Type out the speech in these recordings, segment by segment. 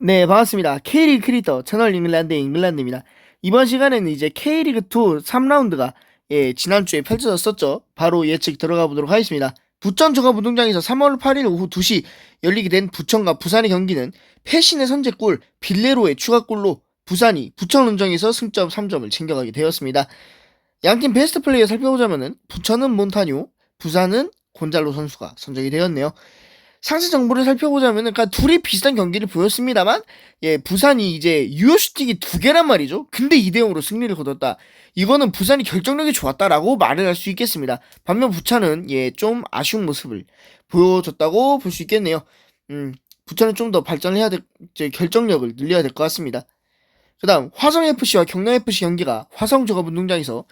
네, 반갑습니다. K리그 크리터 채널 잉글랜드 잉글랜드입니다. 이번 시간에는 이제 K리그 2 3라운드가 예, 지난주에 펼쳐졌었죠. 바로 예측 들어가 보도록 하겠습니다. 부천 종합운동장에서 3월 8일 오후 2시 열리게 된 부천과 부산의 경기는 패신의 선제골 빌레로의 추가골로 부산이 부천 운정에서 승점 3점을 챙겨가게 되었습니다. 양팀 베스트 플레이어 살펴보자면은 부천은 몬타뇨, 부산은 곤잘로 선수가 선정이 되었네요. 상세 정보를 살펴보자면은 그러니까 둘이 비슷한 경기를 보였습니다만 예 부산이 이제 유효 슈팅이 두 개란 말이죠. 근데 2대 0으로 승리를 거뒀다. 이거는 부산이 결정력이 좋았다라고 말을 할 수 있겠습니다. 반면 부천은 예 좀 아쉬운 모습을 보여줬다고 볼 수 있겠네요. 음 부천은 좀 더 발전해야 될 이제 결정력을 늘려야 될 것 같습니다. 그다음 화성 FC와 경남 FC 경기가 화성 종합운동장에서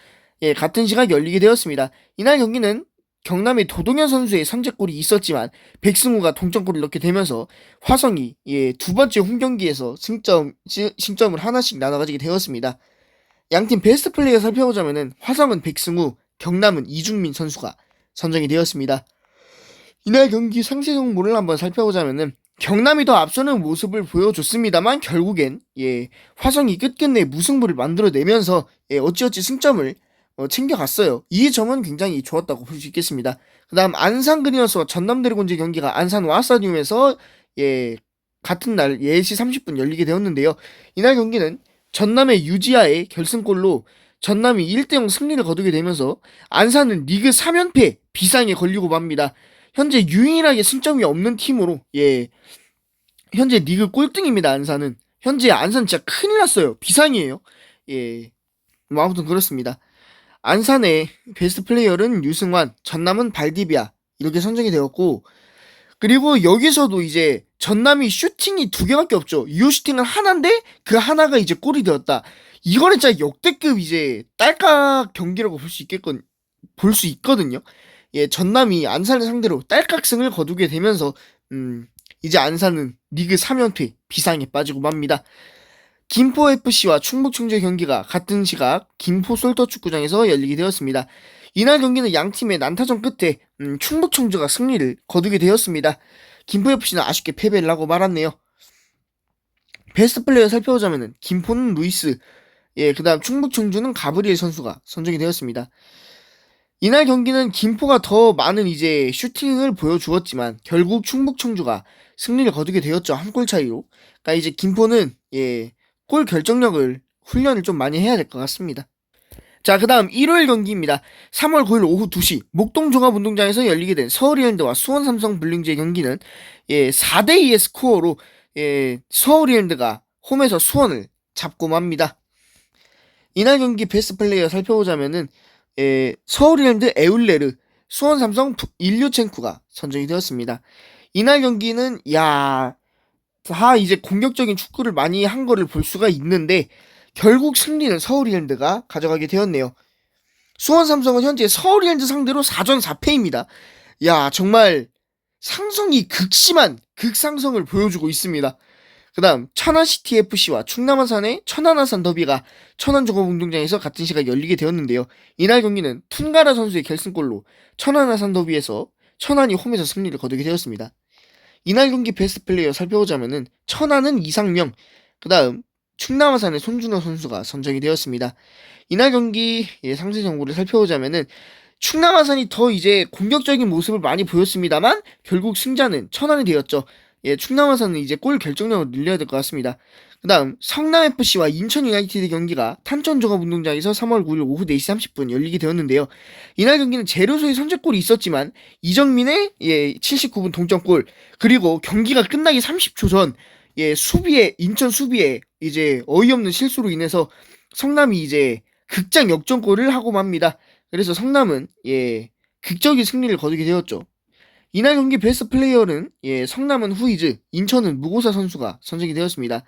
예 같은 시각 열리게 되었습니다. 이날 경기는 경남의 도동현 선수의 선제골이 있었지만 백승우가 동점골을 넣게 되면서 화성이 예, 두 번째 홈 경기에서 승점 시- 승점을 하나씩 나눠 가지게 되었습니다. 양팀 베스트 플레이어 살펴보자면은 화성은 백승우, 경남은 이중민 선수가 선정이 되었습니다. 이날 경기 상세 정보를 한번 살펴보자면은 경남이 더 앞서는 모습을 보여줬습니다만 결국엔 예 화성이 끝끝내 무승부를 만들어내면서 예, 어찌어찌 승점을 어, 챙겨갔어요. 이 점은 굉장히 좋았다고 볼 수 있겠습니다. 그 다음 안산 그리너스와 전남 드래곤즈 경기가 안산 와스타디움에서 예 같은 날 4시 30분 열리게 되었는데요. 이날 경기는 전남의 유지아의 결승골로 전남이 1대0 승리를 거두게 되면서 안산은 리그 3연패 비상에 걸리고 맙니다. 현재 유일하게 승점이 없는 팀으로 예 현재 리그 꼴등입니다. 안산은 현재 안산 진짜 큰일 났어요. 비상이에요. 예 뭐 아무튼 그렇습니다. 안산의 베스트 플레이어는 유승환, 전남은 발디비아 이렇게 선정이 되었고 그리고 여기서도 이제 전남이 슈팅이 두 개밖에 없죠. 유효 슈팅은 하나인데 그 하나가 이제 골이 되었다. 이거는 진짜 역대급 이제 딸깍 경기라고 볼 수 있겠건 볼 수 있거든요. 예, 전남이 안산을 상대로 딸깍승을 거두게 되면서 음, 이제 안산은 리그 3연패 비상에 빠지고 맙니다. 김포 FC와 충북 청주의 경기가 같은 시각 김포 솔터 축구장에서 열리게 되었습니다. 이날 경기는 양 팀의 난타전 끝에 음, 충북 청주가 승리를 거두게 되었습니다. 김포 FC는 아쉽게 패배를 하고 말았네요. 베스트 플레이어 살펴보자면은 김포는 루이스, 예, 그다음 충북 청주는 가브리엘 선수가 선정이 되었습니다. 이날 경기는 김포가 더 많은 이제 슈팅을 보여주었지만 결국 충북 청주가 승리를 거두게 되었죠 한 골 차이로. 그러니까 이제 김포는 예, 골 결정력을 훈련을 좀 많이 해야 될 것 같습니다. 자, 그 다음 일요일 경기입니다. 3월 9일 오후 2시 목동 종합운동장에서 열리게 된 서울이랜드와 수원 삼성 블링즈의 경기는 예, 4대2의 스코어로 예, 서울이랜드가 홈에서 수원을 잡고 맙니다. 이날 경기 베스트 플레이어 살펴보자면은 예, 서울이랜드 에울레르, 수원 삼성 부- 일류첸쿠가 선정이 되었습니다. 이날 경기는 야, 다 이제 공격적인 축구를 많이 한 거를 볼 수가 있는데 결국 승리는 서울 이랜드가 가져가게 되었네요. 수원 삼성은 현재 서울 이랜드 상대로 4전 4패입니다. 야, 정말 상성이 극심한 극상성을 보여주고 있습니다. 그다음 천안시티 FC와 충남아산의 천안아산 더비가 천안종합운동장에서 같은 시각 열리게 되었는데요. 이날 경기는 툰가라 선수의 결승골로 천안아산 더비에서 천안이 홈에서 승리를 거두게 되었습니다. 이날 경기 베스트 플레이어 살펴보자면은 천안은 이상명, 그 다음 충남아산의 손준호 선수가 선정이 되었습니다. 이날 경기 예, 상세 정보를 살펴보자면은 충남아산이 더 이제 공격적인 모습을 많이 보였습니다만 결국 승자는 천안이 되었죠. 예, 충남아산은 이제 골 결정력을 늘려야 될 것 같습니다. 그다음 성남FC와 인천 유나이티드 경기가 탄천 종합운동장에서 3월 9일 오후 4시 30분 열리게 되었는데요. 이날 경기는 제로소의 선제골이 있었지만 이정민의 예, 79분 동점골 그리고 경기가 끝나기 30초 전 예, 수비에 인천 수비에 이제 어이없는 실수로 인해서 성남이 이제 극장 역전골을 하고 맙니다. 그래서 성남은 예, 극적인 승리를 거두게 되었죠. 이날 경기 베스트 플레이어는 예, 성남은 후이즈, 인천은 무고사 선수가 선정이 되었습니다.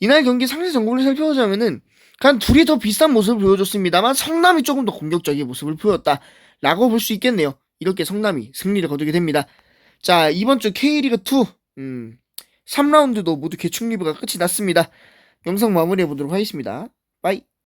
이날 경기 상세 정보를 살펴보자면은 간 둘이 더 비슷한 모습을 보여줬습니다만 성남이 조금 더 공격적인 모습을 보였다라고 볼 수 있겠네요. 이렇게 성남이 승리를 거두게 됩니다. 자 이번 주 K리그 2 음, 3라운드도 모두 개축 리뷰가 끝이 났습니다. 영상 마무리해 보도록 하겠습니다. 빠이.